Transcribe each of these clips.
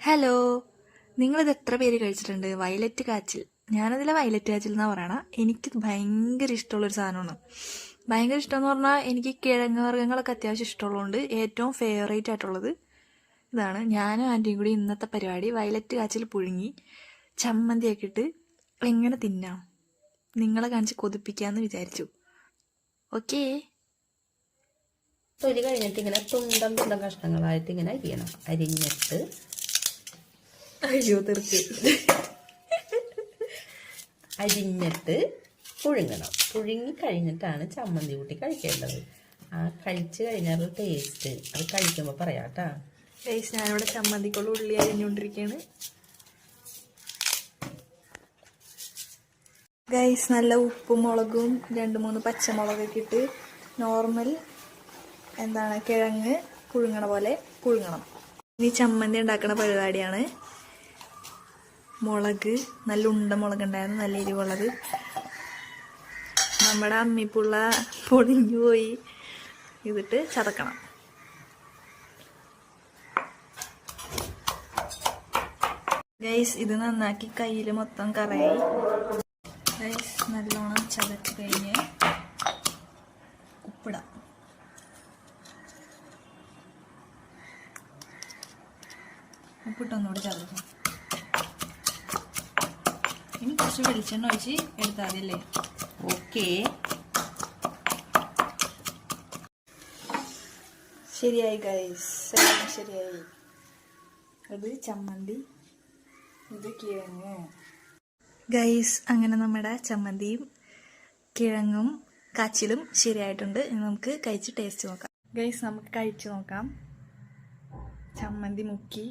Hello നിങ്ങളിത് എത്ര പേര് കഴിച്ചിട്ടുണ്ട്? വയലറ്റ് കാച്ചിൽ. ഞാനതിലെ വയലറ്റ് കാച്ചിൽ എന്നാ പറയണ? എനിക്ക് ഭയങ്കര ഇഷ്ടമുള്ളൊരു സാധനമാണ്. ഭയങ്കര ഇഷ്ടം എന്ന് പറഞ്ഞാൽ എനിക്ക് കിഴങ്ങ് വർഗങ്ങളൊക്കെ അത്യാവശ്യം ഇഷ്ടമുള്ളതുകൊണ്ട് ഏറ്റവും ഫേവറേറ്റ് ആയിട്ടുള്ളത് ഇതാണ്. ഞാനും ആന്റിയും കൂടി ഇന്നത്തെ പരിപാടി വയലറ്റ് കാച്ചിൽ പുഴുങ്ങി ചമ്മന്തിയൊക്കെ ഇട്ട് എങ്ങനെ തിന്നാം? നിങ്ങളെ കാണിച്ച് കൊതിപ്പിക്കാമെന്ന് വിചാരിച്ചു. ഓക്കേ തൊലി കഴിഞ്ഞിട്ട് ഇങ്ങനെ തുണ്ടം തുണ്ടം കഷ്ണങ്ങളായിട്ട് ഇങ്ങനെ അരിയണം അരിഞ്ഞിട്ട് അയ്യോ തീർച്ച അരിഞ്ഞിട്ട് പുഴുങ്ങണം. പുഴുങ്ങി കഴിഞ്ഞിട്ടാണ് ചമ്മന്തി കൂട്ടി കഴിക്കേണ്ടത്. ആ കഴിച്ച് കഴിഞ്ഞാൽ ടേസ്റ്റ് അത് കഴിക്കുമ്പോൾ പറയാം കേട്ടാ. ഗൈസ് ഞാനിവിടെ ചമ്മന്തിക്കുള്ള ഉള്ളി അരിഞ്ഞുകൊണ്ടിരിക്കുകയാണ് ഗൈസ് നല്ല ഉപ്പും മുളകും രണ്ട് മൂന്ന് പച്ചമുളകൊക്കെ ഇട്ട് നോർമൽ എന്താണ് കിഴങ്ങ് പുഴുങ്ങണ പോലെ പുഴുങ്ങണം. ഇനി ചമ്മന്തി ഉണ്ടാക്കുന്ന പരിപാടിയാണ്. മുളക് നല്ല ഉണ്ട മുളക് ഉണ്ടായിരുന്നു നല്ല എരിവുള്ളത്. നമ്മുടെ അമ്മിപ്പുള്ള പൊടിഞ്ഞു പോയി. ഇതിട്ട് ചതക്കണം. ഗൈസ് ഇത് നന്നാക്കി കയ്യിൽ മൊത്തം കറയായി. ഗൈസ് നല്ലോണം ചതച്ച് കഴിഞ്ഞ് ഉപ്പിടാം. ഉപ്പിട്ടൊന്നുകൂടി ചതക്കും. ഇനി കുറച്ച് വെളിച്ചെണ്ണ ഒഴിച്ച് എടുത്താൽ മതിയല്ലേ ഓക്കെ. ശരിയായി ഗൈസ് എല്ലാം ശരിയായി. അത് ചമ്മന്തി. ഇത് കിഴങ്ങ് ഗൈസ് അങ്ങനെ നമ്മുടെ ചമ്മന്തിയും കിഴങ്ങും കാച്ചിലും ശരിയായിട്ടുണ്ട്. ഇനി നമുക്ക് കഴിച്ച് ടേസ്റ്റ് നോക്കാം. ഗൈസ് നമുക്ക് കഴിച്ച് നോക്കാം. ചമ്മന്തി മുക്കി.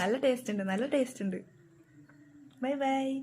നല്ല ടേസ്റ്റ് ഉണ്ട് നല്ല ടേസ്റ്റ് ഉണ്ട്. Bye bye